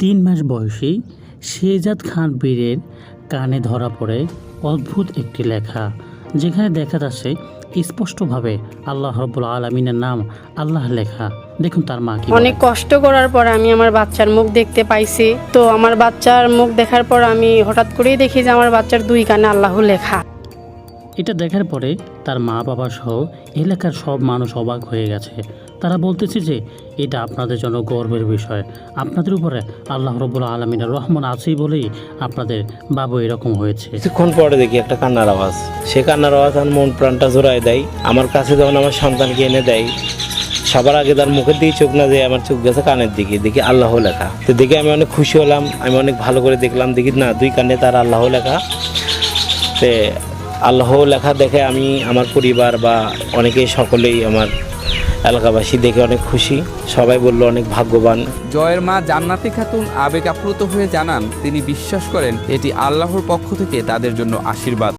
তিন মাস বয়সী শেজাদ খান বীরের কানে ধরা পড়ে অদ্ভুত একটি লেখা যেখানে দেখা যাচ্ছে স্পষ্টভাবে আল্লাহ রব্বুল আলমিনের নাম আল্লাহ লেখা। দেখুন তার মা অনেক কষ্ট করার পর আমি আমার বাচ্চার মুখ দেখতে পাইছি। তো আমার বাচ্চার মুখ দেখার পর আমি হঠাৎ করেই দেখি যে আমার বাচ্চার দুই কানে আল্লাহ লেখা। এটা দেখার পরে তার মা বাবা সহ এলাকার সব মানুষ অবাক হয়ে গেছে। তারা বলতেছে যে, এটা আপনাদের জন্য গর্বের বিষয়। আপনাদের উপরে আল্লাহ রব্বুল আলমিনের রহমান আছেই বলেই আপনাদের বাবু এরকম হয়েছে। কিছুক্ষণ পরে দেখি একটা কান্নার আওয়াজ। সে কান্নার আওয়াজ আমার মন প্রাণটা জোড়ায় দেয় আমার কাছে যখন আমার সন্তানকে এনে দেয়, সবার আগে তার মুখের দিকে চোখ না যায় আমার চোখ গেছে কানের দিকে। দেখি আল্লাহ লেখা। তো দেখে আমি অনেক খুশি হলাম, আমি অনেক ভালো করে দেখলাম। দেখি না, দুই কানে তার আল্লাহ লেখা। তে আল্লাহ লেখা দেখে আমি আমার পরিবার বা অনেকেই সকলেই আমার এলাকাবাসী দেখে অনেক খুশি। সবাই বলল অনেক ভাগ্যবান। জয়ের মা জান্নাতি খাতুন আবেগ আপ্লুত হয়ে জানান, তিনি বিশ্বাস করেন এটি আল্লাহর পক্ষ থেকে তাদের জন্য আশীর্বাদ।